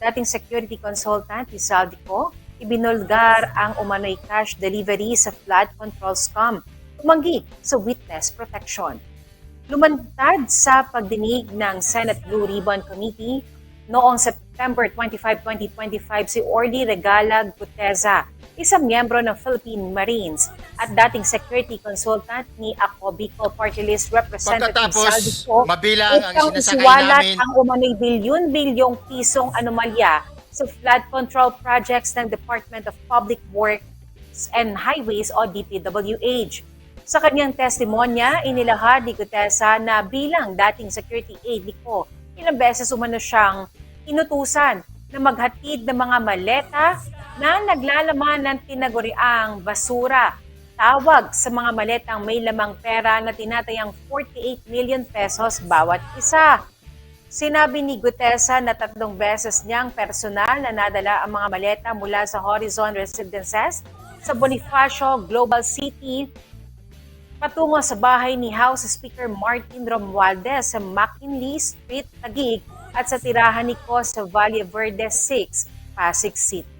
dating security consultant ni Saldico, ibinulgar ang umano'y cash delivery sa flood control scam, tumanggi sa witness protection. Lumantad sa pagdinig ng Senate Blue Ribbon Committee noong September 25, 2025 si Orly Regalag Guteza, isang miyembro ng Philippine Marines at dating security consultant ni Ako Bicol Party List Representative Pagkatapos, Saldico mabilang ang sinasakay namin ang umano'y bilyon-bilyong pisong anomalya sa flood control projects ng Department of Public Works and Highways o DPWH. Sa kanyang testimonya, inilahad ni Gutesa na bilang dating security aide ni Ko, ilang beses umano siyang inutusan na maghatid ng mga maleta na naglalaman ng tinaguriang basura. Tawag sa mga maletang may lamang pera na tinatayang 48 million pesos bawat isa. Sinabi ni Gutesa na tatlong beses niyang personal na nadala ang mga maleta mula sa Horizon Residences sa Bonifacio Global City patungo sa bahay ni House Speaker Martin Romualdez sa McKinley Street, Taguig at sa tirahan ni Ko sa Valle Verde 6, Pasig City.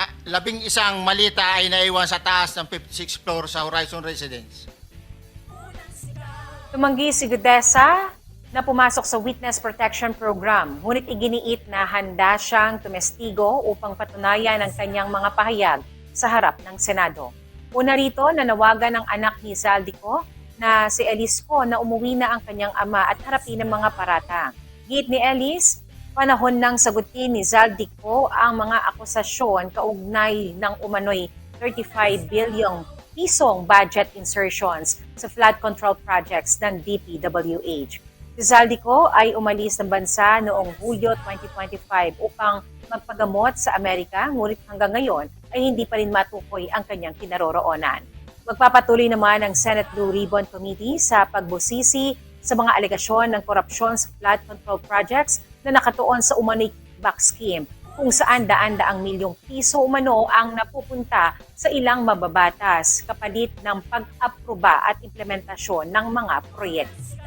ah, labing isang malita ay naiwan sa taas ng 56th floor sa Horizon Residence. Tumanggi si Gudesa na pumasok sa Witness Protection Program, ngunit iginiit na handa siyang tumestigo upang patunayan ang kanyang mga pahayag sa harap ng Senado. Una rito, nanawagan ng anak ni Zaldico na si Elisco na umuwi na ang kanyang ama at harapin ang mga paratang. Git ni Elis, panahon ng sagutin ni Zaldico ang mga akusasyon kaugnay ng umano'y 35 bilyong pisong budget insertions sa flood control projects ng DPWH. Si Zaldico ay umalis ng bansa noong Hulyo 2025 upang magpagamot sa Amerika, ngunit hanggang ngayon ay hindi pa rin matukoy ang kanyang kinaroroonan. Magpapatuloy naman ang Senate Blue Ribbon Committee sa pagbusisi sa mga alegasyon ng korupsyon sa flood control projects na nakatuon sa umano'y back scheme kung saan daan-daang milyong piso umano ang napupunta sa ilang mababatas kapalit ng pag-aproba at implementasyon ng mga proyekto.